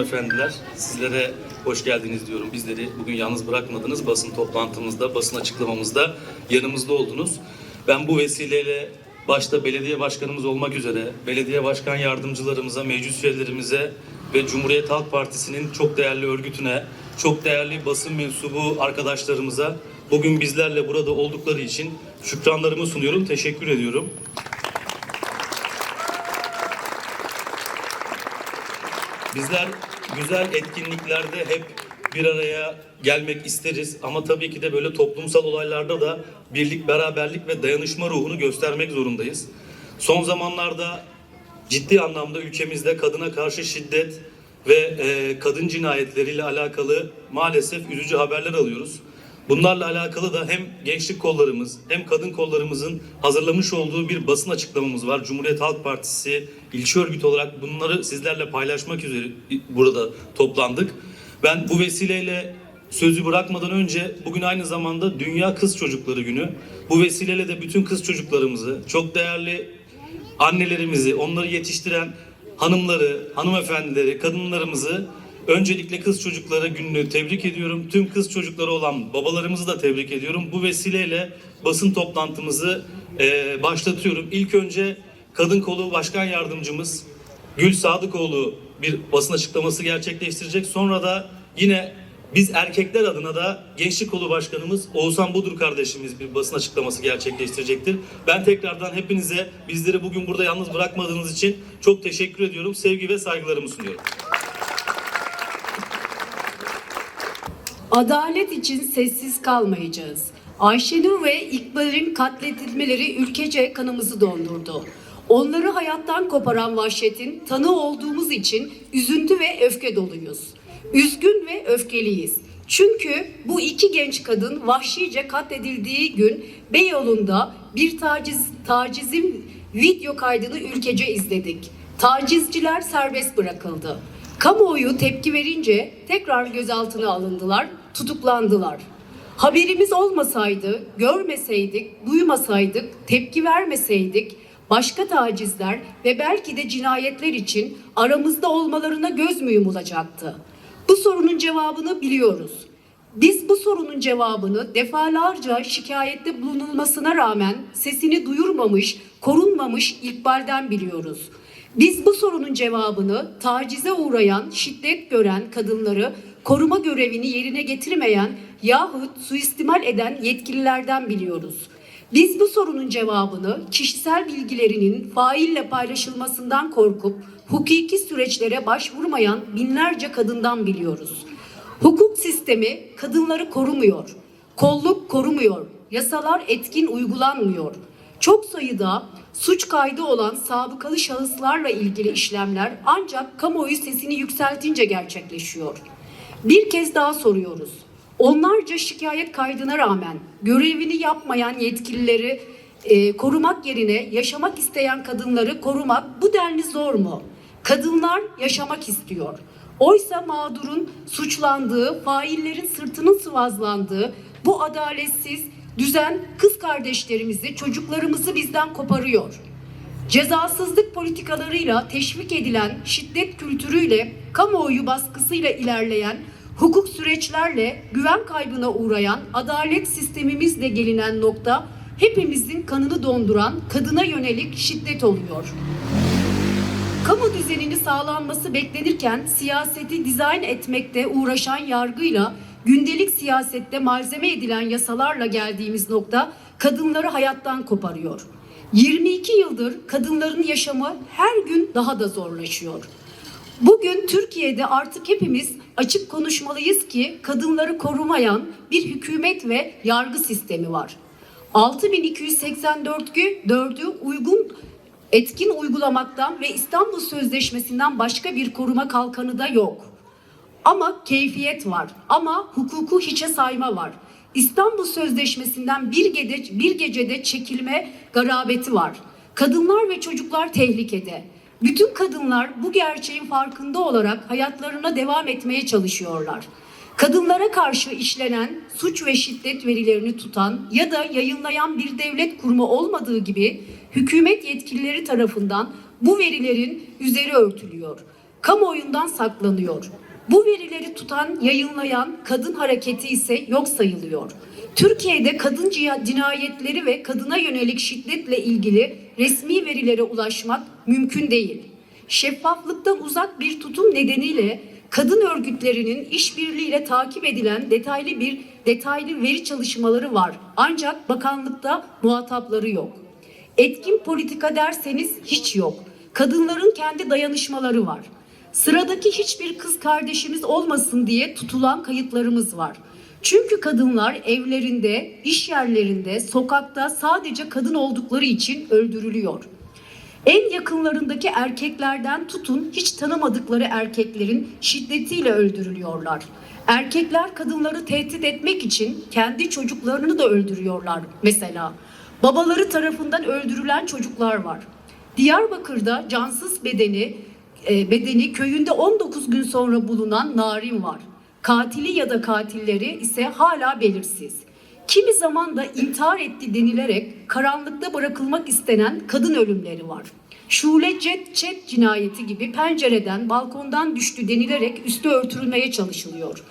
hanımefendiler, sizlere hoş geldiniz diyorum. Bizleri bugün yalnız bırakmadınız. Basın toplantımızda, basın açıklamamızda yanımızda oldunuz. Ben bu vesileyle başta belediye başkanımız olmak üzere, belediye başkan yardımcılarımıza, meclis üyelerimize ve Cumhuriyet Halk Partisi'nin çok değerli örgütüne, çok değerli basın mensubu arkadaşlarımıza bugün bizlerle burada oldukları için şükranlarımı sunuyorum, teşekkür ediyorum. Bizler güzel etkinliklerde hep bir araya gelmek isteriz ama tabii ki de böyle toplumsal olaylarda da birlik, beraberlik ve dayanışma ruhunu göstermek zorundayız. Son zamanlarda ciddi anlamda ülkemizde kadına karşı şiddet ve e, kadın cinayetleriyle alakalı maalesef üzücü haberler alıyoruz. Bunlarla alakalı da hem gençlik kollarımız hem kadın kollarımızın hazırlamış olduğu bir basın açıklamamız var. Cumhuriyet Halk Partisi ilçe örgütü olarak bunları sizlerle paylaşmak üzere burada toplandık. Ben bu vesileyle sözü bırakmadan önce bugün aynı zamanda Dünya Kız Çocukları Günü. Bu vesileyle de bütün kız çocuklarımızı, çok değerli annelerimizi, onları yetiştiren hanımları, hanımefendileri, kadınlarımızı öncelikle kız çocukları gününü tebrik ediyorum. Tüm kız çocukları olan babalarımızı da tebrik ediyorum. Bu vesileyle basın toplantımızı eee, başlatıyorum. İlk önce Kadın Kolu Başkan Yardımcımız Gül Sadıkoğlu bir basın açıklaması gerçekleştirecek. Sonra da yine biz erkekler adına da Gençlik Kolu Başkanımız Oğuzhan Budur kardeşimiz bir basın açıklaması gerçekleştirecektir. Ben tekrardan hepinize bizleri bugün burada yalnız bırakmadığınız için çok teşekkür ediyorum. Sevgi ve saygılarımı sunuyorum. Adalet için sessiz kalmayacağız. Ayşenur ve İkbal'in katledilmeleri ülkece kanımızı dondurdu. Onları hayattan koparan vahşetin tanı olduğumuz için üzüntü ve öfke doluyuz. Üzgün ve öfkeliyiz. Çünkü bu iki genç kadın vahşice katledildiği gün Beyoğlu'nda bir taciz, tacizin video kaydını ülkece izledik. Tacizciler serbest bırakıldı. Kamuoyu tepki verince tekrar gözaltına alındılar, tutuklandılar. Haberimiz olmasaydı, görmeseydik, duymasaydık, tepki vermeseydik başka tacizler ve belki de cinayetler için aramızda olmalarına göz mü yumulacaktı? Bu sorunun cevabını biliyoruz. Biz bu sorunun cevabını defalarca şikayette bulunulmasına rağmen sesini duyurmamış, korunmamış İkbal'den biliyoruz. Biz bu sorunun cevabını tacize uğrayan, şiddet gören kadınları koruma görevini yerine getirmeyen yahut suistimal eden yetkililerden biliyoruz. Biz bu sorunun cevabını kişisel bilgilerinin faille paylaşılmasından korkup hukuki süreçlere başvurmayan binlerce kadından biliyoruz. Hukuk sistemi kadınları korumuyor. Kolluk korumuyor. Yasalar etkin uygulanmıyor. Çok sayıda suç kaydı olan sabıkalı şahıslarla ilgili işlemler ancak kamuoyu sesini yükseltince gerçekleşiyor. Bir kez daha soruyoruz. Onlarca şikayet kaydına rağmen görevini yapmayan yetkilileri e, korumak yerine yaşamak isteyen kadınları korumak bu denli zor mu? Kadınlar yaşamak istiyor. Oysa mağdurun suçlandığı, faillerin sırtının sıvazlandığı bu adaletsiz düzen kız kardeşlerimizi, çocuklarımızı bizden koparıyor. Cezasızlık politikalarıyla teşvik edilen şiddet kültürüyle, kamuoyu baskısıyla ilerleyen hukuk süreçlerle güven kaybına uğrayan adalet sistemimizle gelinen nokta hepimizin kanını donduran kadına yönelik şiddet oluyor. Kamu düzenini sağlanması beklenirken siyaseti dizayn etmekte uğraşan yargıyla gündelik siyasette malzeme edilen yasalarla geldiğimiz nokta kadınları hayattan koparıyor. 22 yıldır kadınların yaşamı her gün daha da zorlaşıyor. Bugün Türkiye'de artık hepimiz açık konuşmalıyız ki kadınları korumayan bir hükümet ve yargı sistemi var. 6284'ü 4'ü uygun etkin uygulamaktan ve İstanbul Sözleşmesi'nden başka bir koruma kalkanı da yok. Ama keyfiyet var. Ama hukuku hiçe sayma var. İstanbul Sözleşmesi'nden bir, gece, bir gecede çekilme garabeti var. Kadınlar ve çocuklar tehlikede. Bütün kadınlar bu gerçeğin farkında olarak hayatlarına devam etmeye çalışıyorlar. Kadınlara karşı işlenen suç ve şiddet verilerini tutan ya da yayınlayan bir devlet kurumu olmadığı gibi hükümet yetkilileri tarafından bu verilerin üzeri örtülüyor. kamuoyundan saklanıyor. Bu verileri tutan, yayınlayan kadın hareketi ise yok sayılıyor. Türkiye'de kadın cinayetleri ve kadına yönelik şiddetle ilgili resmi verilere ulaşmak mümkün değil. Şeffaflıktan uzak bir tutum nedeniyle kadın örgütlerinin işbirliğiyle takip edilen detaylı bir detaylı veri çalışmaları var. Ancak bakanlıkta muhatapları yok. Etkin politika derseniz hiç yok. Kadınların kendi dayanışmaları var. Sıradaki hiçbir kız kardeşimiz olmasın diye tutulan kayıtlarımız var. Çünkü kadınlar evlerinde, iş yerlerinde, sokakta sadece kadın oldukları için öldürülüyor. En yakınlarındaki erkeklerden tutun hiç tanımadıkları erkeklerin şiddetiyle öldürülüyorlar. Erkekler kadınları tehdit etmek için kendi çocuklarını da öldürüyorlar mesela. Babaları tarafından öldürülen çocuklar var. Diyarbakır'da cansız bedeni e, bedeni köyünde 19 gün sonra bulunan Narin var. Katili ya da katilleri ise hala belirsiz. Kimi zaman da intihar etti denilerek karanlıkta bırakılmak istenen kadın ölümleri var. Şule Cet Çet cinayeti gibi pencereden, balkondan düştü denilerek üstü örtülmeye çalışılıyor.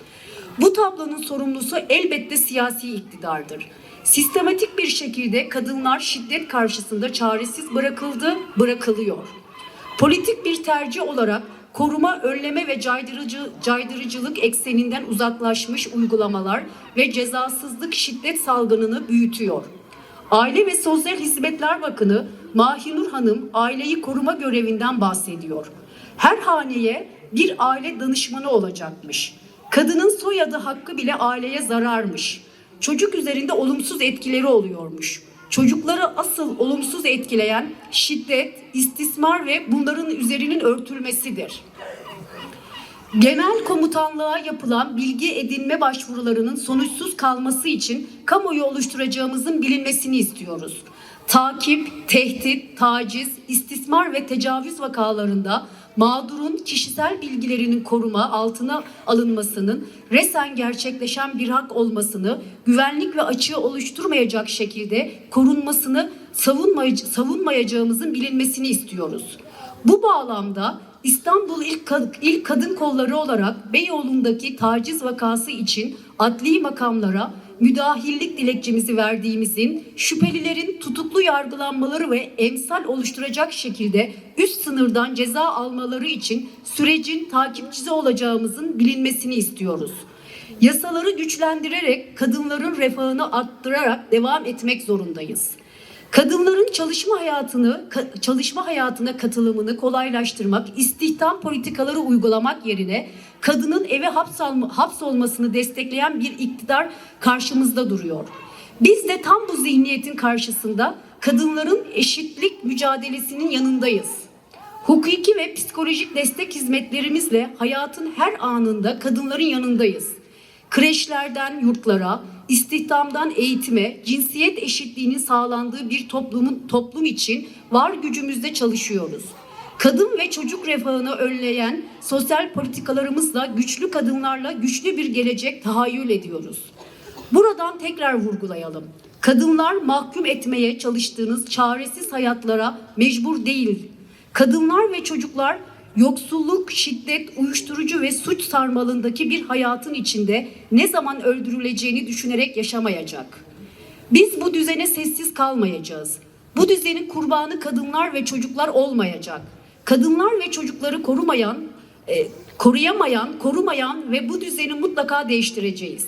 Bu tablonun sorumlusu elbette siyasi iktidardır. Sistematik bir şekilde kadınlar şiddet karşısında çaresiz bırakıldı, bırakılıyor. Politik bir tercih olarak koruma, önleme ve caydırıcı, caydırıcılık ekseninden uzaklaşmış uygulamalar ve cezasızlık şiddet salgınını büyütüyor. Aile ve Sosyal Hizmetler Bakanı Mahinur Hanım aileyi koruma görevinden bahsediyor. Her haneye bir aile danışmanı olacakmış. Kadının soyadı hakkı bile aileye zararmış. Çocuk üzerinde olumsuz etkileri oluyormuş. Çocukları asıl olumsuz etkileyen şiddet, istismar ve bunların üzerinin örtülmesidir. Genel komutanlığa yapılan bilgi edinme başvurularının sonuçsuz kalması için kamuoyu oluşturacağımızın bilinmesini istiyoruz. Takip, tehdit, taciz, istismar ve tecavüz vakalarında mağdurun kişisel bilgilerinin koruma altına alınmasının resen gerçekleşen bir hak olmasını, güvenlik ve açığı oluşturmayacak şekilde korunmasını savunmay- savunmayacağımızın bilinmesini istiyoruz. Bu bağlamda İstanbul İlk, Kad- İlk Kadın Kolları olarak Beyoğlu'ndaki taciz vakası için adli makamlara müdahillik dilekçemizi verdiğimizin şüphelilerin tutuklu yargılanmaları ve emsal oluşturacak şekilde üst sınırdan ceza almaları için sürecin takipçisi olacağımızın bilinmesini istiyoruz. Yasaları güçlendirerek kadınların refahını arttırarak devam etmek zorundayız. Kadınların çalışma hayatını çalışma hayatına katılımını kolaylaştırmak, istihdam politikaları uygulamak yerine kadının eve hapsolmasını destekleyen bir iktidar karşımızda duruyor. Biz de tam bu zihniyetin karşısında kadınların eşitlik mücadelesinin yanındayız. Hukuki ve psikolojik destek hizmetlerimizle hayatın her anında kadınların yanındayız. Kreşlerden yurtlara, istihdamdan eğitime, cinsiyet eşitliğinin sağlandığı bir toplumun toplum için var gücümüzle çalışıyoruz. Kadın ve çocuk refahını önleyen sosyal politikalarımızla güçlü kadınlarla güçlü bir gelecek tahayyül ediyoruz. Buradan tekrar vurgulayalım. Kadınlar mahkum etmeye çalıştığınız çaresiz hayatlara mecbur değil. Kadınlar ve çocuklar yoksulluk, şiddet, uyuşturucu ve suç sarmalındaki bir hayatın içinde ne zaman öldürüleceğini düşünerek yaşamayacak. Biz bu düzene sessiz kalmayacağız. Bu düzenin kurbanı kadınlar ve çocuklar olmayacak. Kadınlar ve çocukları korumayan, e, koruyamayan, korumayan ve bu düzeni mutlaka değiştireceğiz.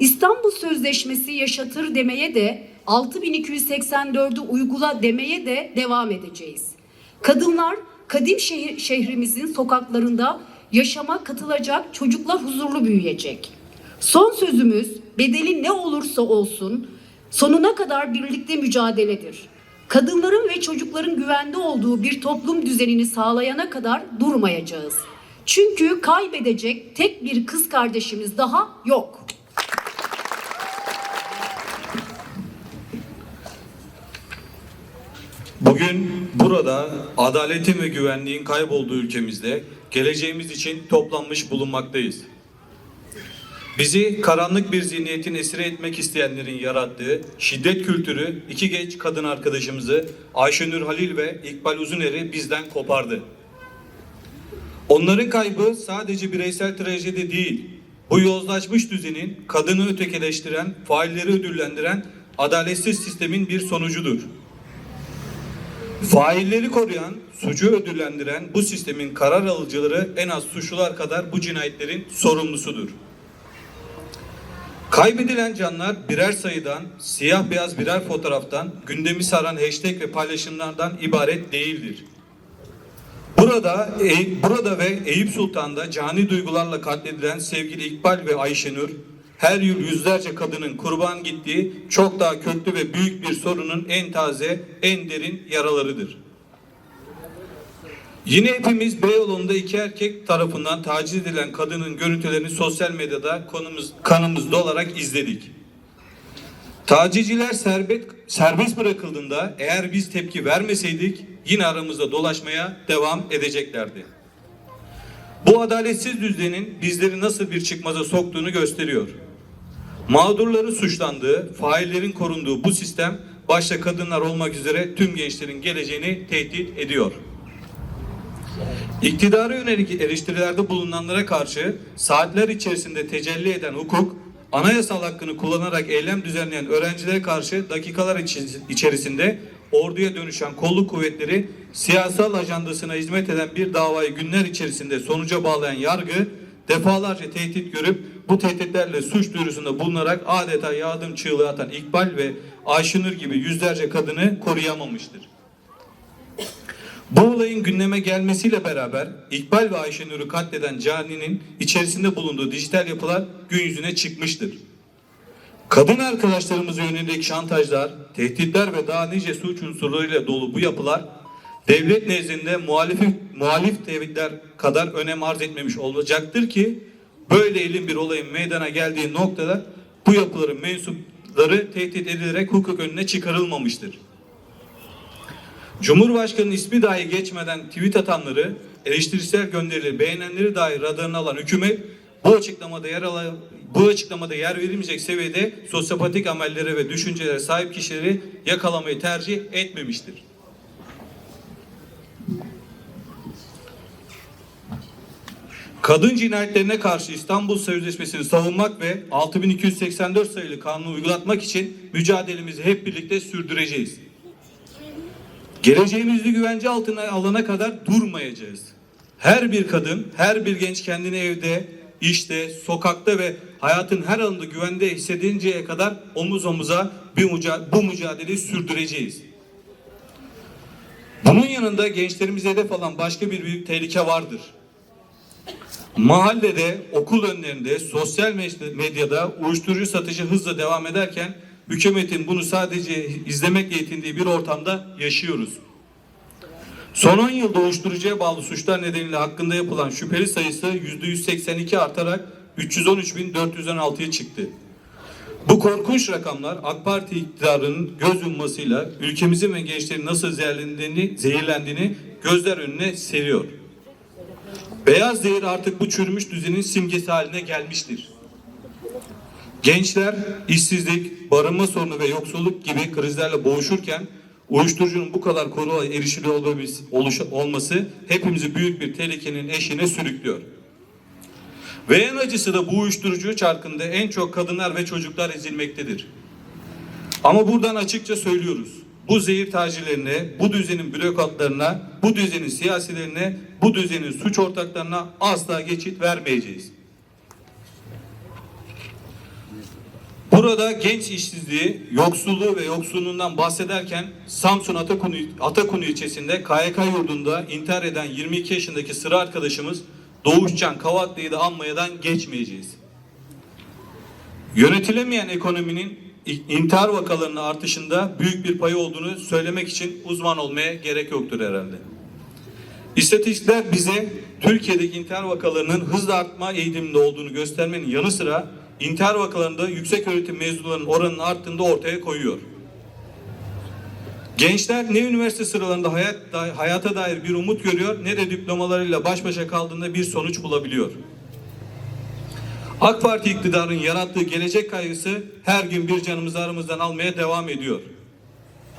İstanbul Sözleşmesi yaşatır demeye de 6284'ü uygula demeye de devam edeceğiz. Kadınlar kadim şehir, şehrimizin sokaklarında yaşama katılacak, çocuklar huzurlu büyüyecek. Son sözümüz bedeli ne olursa olsun sonuna kadar birlikte mücadeledir. Kadınların ve çocukların güvende olduğu bir toplum düzenini sağlayana kadar durmayacağız. Çünkü kaybedecek tek bir kız kardeşimiz daha yok. Bugün burada adaletin ve güvenliğin kaybolduğu ülkemizde geleceğimiz için toplanmış bulunmaktayız. Bizi karanlık bir zihniyetin esiri etmek isteyenlerin yarattığı şiddet kültürü iki genç kadın arkadaşımızı Ayşenur Halil ve İkbal Uzuner'i bizden kopardı. Onların kaybı sadece bireysel trajedi değil, bu yozlaşmış düzenin kadını ötekileştiren, failleri ödüllendiren adaletsiz sistemin bir sonucudur. Failleri koruyan, suçu ödüllendiren bu sistemin karar alıcıları en az suçlular kadar bu cinayetlerin sorumlusudur. Kaybedilen canlar birer sayıdan, siyah beyaz birer fotoğraftan, gündemi saran hashtag ve paylaşımlardan ibaret değildir. Burada, e, burada ve Eyüp Sultan'da cani duygularla katledilen sevgili İkbal ve Ayşenur, her yıl yüzlerce kadının kurban gittiği çok daha köklü ve büyük bir sorunun en taze, en derin yaralarıdır. Yine hepimiz Beyoğlu'nda iki erkek tarafından taciz edilen kadının görüntülerini sosyal medyada konumuz, kanımızda olarak izledik. Tacizciler serbest, serbest bırakıldığında eğer biz tepki vermeseydik yine aramızda dolaşmaya devam edeceklerdi. Bu adaletsiz düzenin bizleri nasıl bir çıkmaza soktuğunu gösteriyor. Mağdurların suçlandığı, faillerin korunduğu bu sistem başta kadınlar olmak üzere tüm gençlerin geleceğini tehdit ediyor. İktidara yönelik eleştirilerde bulunanlara karşı saatler içerisinde tecelli eden hukuk, anayasal hakkını kullanarak eylem düzenleyen öğrencilere karşı dakikalar içerisinde orduya dönüşen kolluk kuvvetleri siyasal ajandasına hizmet eden bir davayı günler içerisinde sonuca bağlayan yargı defalarca tehdit görüp bu tehditlerle suç duyurusunda bulunarak adeta yardım çığlığı atan İkbal ve Ayşenur gibi yüzlerce kadını koruyamamıştır. Bu olayın gündeme gelmesiyle beraber İkbal ve Ayşenur'u katleden Cani'nin içerisinde bulunduğu dijital yapılar gün yüzüne çıkmıştır. Kadın arkadaşlarımıza yönelik şantajlar, tehditler ve daha nice suç unsurlarıyla dolu bu yapılar devlet nezdinde muhalif, muhalif tehditler kadar önem arz etmemiş olacaktır ki böyle elin bir olayın meydana geldiği noktada bu yapıların mensupları tehdit edilerek hukuk önüne çıkarılmamıştır. Cumhurbaşkanının ismi dahi geçmeden tweet atanları, eleştirisel gönderileri, beğenenleri dahi radarına alan hükümet bu açıklamada yer alan, bu açıklamada yer verilmeyecek seviyede sosyopatik amellere ve düşüncelere sahip kişileri yakalamayı tercih etmemiştir. Kadın cinayetlerine karşı İstanbul Sözleşmesi'ni savunmak ve 6284 sayılı kanunu uygulatmak için mücadelemizi hep birlikte sürdüreceğiz. Geleceğimizi güvence altına alana kadar durmayacağız. Her bir kadın, her bir genç kendini evde, işte, sokakta ve hayatın her alanında güvende hissedinceye kadar omuz omuza bir müca- bu mücadeleyi sürdüreceğiz. Bunun yanında gençlerimize hedef alan başka bir büyük tehlike vardır. Mahallede, okul önlerinde, sosyal med- medyada uyuşturucu satışı hızla devam ederken hükümetin bunu sadece izlemekle yetindiği bir ortamda yaşıyoruz. Son 10 yılda uyuşturucuya bağlı suçlar nedeniyle hakkında yapılan şüpheli sayısı %182 artarak 313.416'ya çıktı. Bu korkunç rakamlar AK Parti iktidarının göz yummasıyla ülkemizin ve gençlerin nasıl zehirlendiğini, zehirlendiğini gözler önüne seriyor. Beyaz zehir artık bu çürümüş düzenin simgesi haline gelmiştir. Gençler işsizlik, barınma sorunu ve yoksulluk gibi krizlerle boğuşurken uyuşturucunun bu kadar kolay oluş- olması hepimizi büyük bir tehlikenin eşiğine sürüklüyor. Ve en acısı da bu uyuşturucu çarkında en çok kadınlar ve çocuklar ezilmektedir. Ama buradan açıkça söylüyoruz. Bu zehir tacirlerine, bu düzenin bürokratlarına, bu düzenin siyasilerine, bu düzenin suç ortaklarına asla geçit vermeyeceğiz. Burada genç işsizliği, yoksulluğu ve yoksulluğundan bahsederken Samsun Atakunu, Atakunu ilçesinde KYK yurdunda intihar eden 22 yaşındaki sıra arkadaşımız Doğuşcan Kavatlı'yı da anmayadan geçmeyeceğiz. Yönetilemeyen ekonominin intihar vakalarının artışında büyük bir payı olduğunu söylemek için uzman olmaya gerek yoktur herhalde. İstatistikler bize Türkiye'deki intihar vakalarının hızla artma eğiliminde olduğunu göstermenin yanı sıra intihar vakalarında yüksek öğretim mezunlarının oranının arttığını ortaya koyuyor. Gençler ne üniversite sıralarında hayat, hayata dair bir umut görüyor ne de diplomalarıyla baş başa kaldığında bir sonuç bulabiliyor. AK Parti iktidarının yarattığı gelecek kaygısı her gün bir canımızı aramızdan almaya devam ediyor.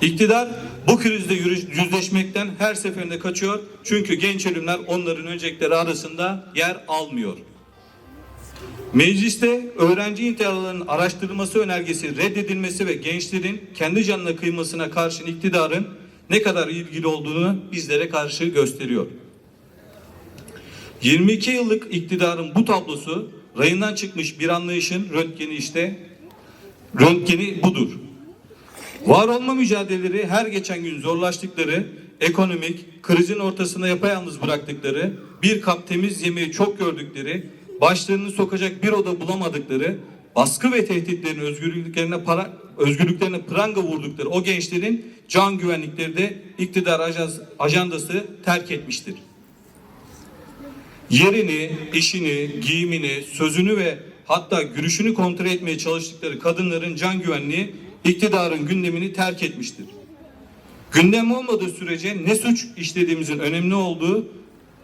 İktidar bu krizde yürü- yüzleşmekten her seferinde kaçıyor. Çünkü genç ölümler onların öncelikleri arasında yer almıyor. Mecliste öğrenci intiharlarının araştırılması önergesi reddedilmesi ve gençlerin kendi canına kıymasına karşın iktidarın ne kadar ilgili olduğunu bizlere karşı gösteriyor. 22 yıllık iktidarın bu tablosu rayından çıkmış bir anlayışın röntgeni işte röntgeni budur. Var olma mücadeleleri her geçen gün zorlaştıkları, ekonomik krizin ortasında yapayalnız bıraktıkları, bir kap temiz yemeği çok gördükleri, başlarını sokacak bir oda bulamadıkları, baskı ve tehditlerin özgürlüklerine para, özgürlüklerine pranga vurdukları o gençlerin can güvenlikleri de iktidar ajans- ajandası terk etmiştir. Yerini, işini, giyimini, sözünü ve hatta gülüşünü kontrol etmeye çalıştıkları kadınların can güvenliği iktidarın gündemini terk etmiştir. Gündem olmadığı sürece ne suç işlediğimizin önemli olduğu,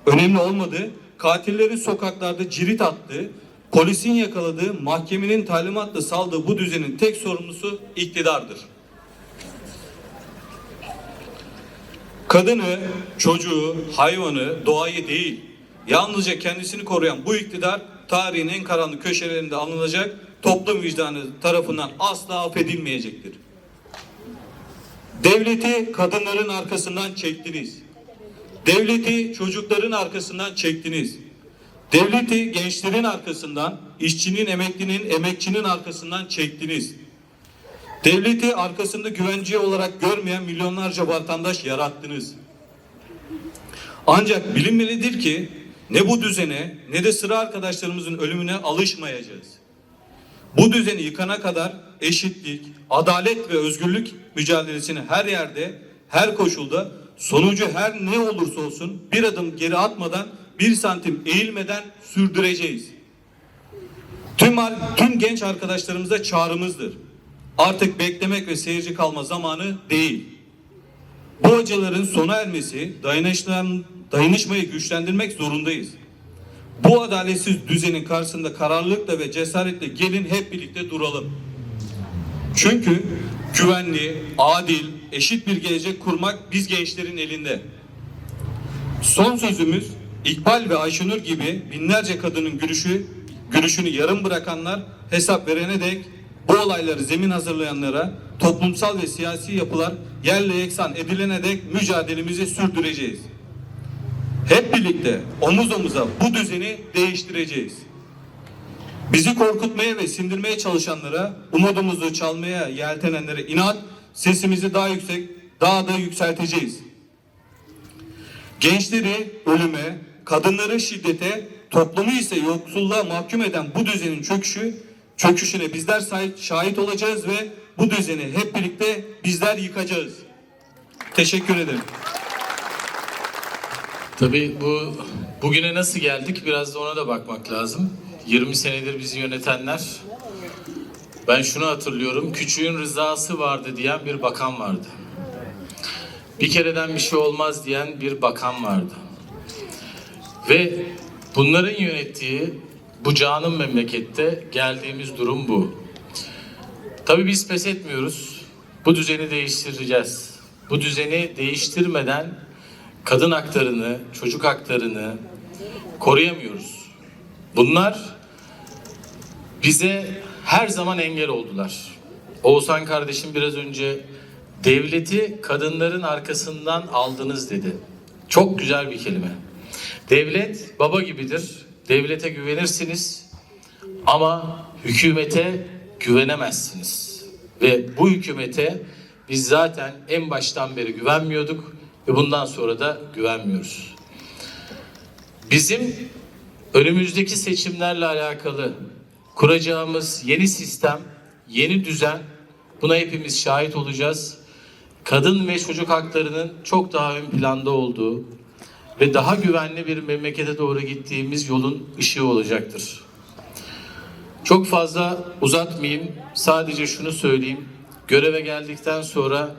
önemli olmadığı, katillerin sokaklarda cirit attığı, polisin yakaladığı, mahkemenin talimatla saldığı bu düzenin tek sorumlusu iktidardır. Kadını, çocuğu, hayvanı, doğayı değil, yalnızca kendisini koruyan bu iktidar tarihin en karanlık köşelerinde alınacak, toplum vicdanı tarafından asla affedilmeyecektir. Devleti kadınların arkasından çektiniz. Devleti çocukların arkasından çektiniz. Devleti gençlerin arkasından, işçinin, emeklinin, emekçinin arkasından çektiniz. Devleti arkasında güvence olarak görmeyen milyonlarca vatandaş yarattınız. Ancak bilinmelidir ki ne bu düzene ne de sıra arkadaşlarımızın ölümüne alışmayacağız. Bu düzeni yıkana kadar eşitlik, adalet ve özgürlük mücadelesini her yerde, her koşulda sonucu her ne olursa olsun bir adım geri atmadan, bir santim eğilmeden sürdüreceğiz. Tüm, tüm genç arkadaşlarımıza çağrımızdır. Artık beklemek ve seyirci kalma zamanı değil. Bu acıların sona ermesi, dayanışmayı güçlendirmek zorundayız. Bu adaletsiz düzenin karşısında kararlılıkla ve cesaretle gelin hep birlikte duralım. Çünkü güvenli, adil, eşit bir gelecek kurmak biz gençlerin elinde. Son sözümüz İkbal ve Ayşenur gibi binlerce kadının gülüşü, gülüşünü yarım bırakanlar hesap verene dek bu olayları zemin hazırlayanlara toplumsal ve siyasi yapılar yerle yeksan edilene dek mücadelemizi sürdüreceğiz. Hep birlikte omuz omuza bu düzeni değiştireceğiz. Bizi korkutmaya ve sindirmeye çalışanlara, umudumuzu çalmaya yeltenenlere inat, sesimizi daha yüksek, daha da yükselteceğiz. Gençleri ölüme, kadınları şiddete, toplumu ise yoksulluğa mahkum eden bu düzenin çöküşü, çöküşüne bizler şahit olacağız ve bu düzeni hep birlikte bizler yıkacağız. Teşekkür ederim. Tabii bu bugüne nasıl geldik biraz da ona da bakmak lazım. 20 senedir bizi yönetenler ben şunu hatırlıyorum. Küçüğün rızası vardı diyen bir bakan vardı. Bir kereden bir şey olmaz diyen bir bakan vardı. Ve bunların yönettiği bu canım memlekette geldiğimiz durum bu. Tabii biz pes etmiyoruz. Bu düzeni değiştireceğiz. Bu düzeni değiştirmeden kadın haklarını, çocuk haklarını koruyamıyoruz. Bunlar bize her zaman engel oldular. Oğuzhan kardeşim biraz önce devleti kadınların arkasından aldınız dedi. Çok güzel bir kelime. Devlet baba gibidir. Devlete güvenirsiniz ama hükümete güvenemezsiniz. Ve bu hükümete biz zaten en baştan beri güvenmiyorduk ve bundan sonra da güvenmiyoruz. Bizim önümüzdeki seçimlerle alakalı kuracağımız yeni sistem, yeni düzen buna hepimiz şahit olacağız. Kadın ve çocuk haklarının çok daha ön planda olduğu ve daha güvenli bir memlekete doğru gittiğimiz yolun ışığı olacaktır. Çok fazla uzatmayayım. Sadece şunu söyleyeyim. Göreve geldikten sonra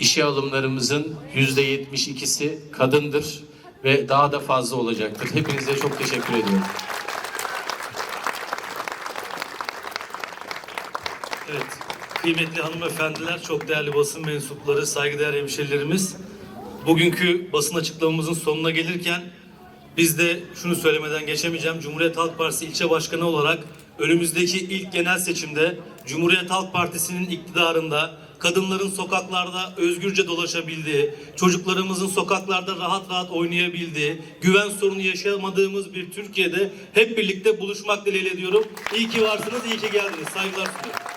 işe alımlarımızın yüzde yetmiş ikisi kadındır ve daha da fazla olacaktır. Hepinize çok teşekkür ediyorum. Kıymetli hanımefendiler, çok değerli basın mensupları, saygıdeğer hemşerilerimiz. Bugünkü basın açıklamamızın sonuna gelirken biz de şunu söylemeden geçemeyeceğim. Cumhuriyet Halk Partisi ilçe başkanı olarak önümüzdeki ilk genel seçimde Cumhuriyet Halk Partisi'nin iktidarında kadınların sokaklarda özgürce dolaşabildiği, çocuklarımızın sokaklarda rahat rahat oynayabildiği, güven sorunu yaşamadığımız bir Türkiye'de hep birlikte buluşmak dileğiyle diyorum. İyi ki varsınız, iyi ki geldiniz. Saygılar sunuyorum.